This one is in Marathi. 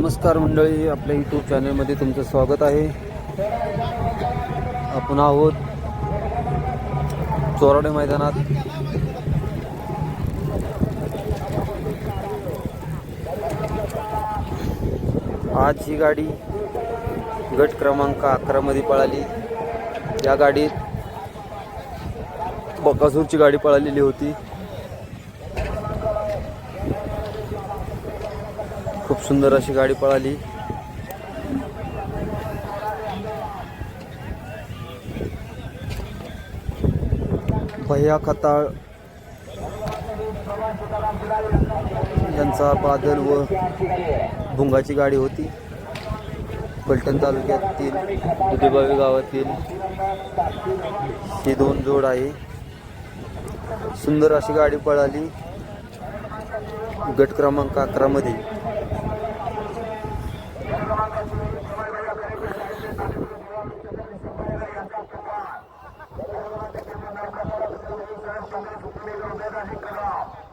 नमस्कार मंडळी आपल्या यूट्यूब चॅनलमध्ये तुमचं स्वागत आहे. आपण आहोत चोराडे मैदानात. आज ही गाडी गट क्रमांक अकरामध्ये पळाली. या गाडीत बकासूरची गाडी पळालेली होती. खूप सुंदर अशी गाडी पळाली. भैया खताळ यांचा बादल व भुंगाची गाडी होती. पलटण तालुक्यातील दुधेबावी गावातील ही दोन जोड आहे. सुंदर अशी गाडी पळाली. गट क्रमांक अकरा करा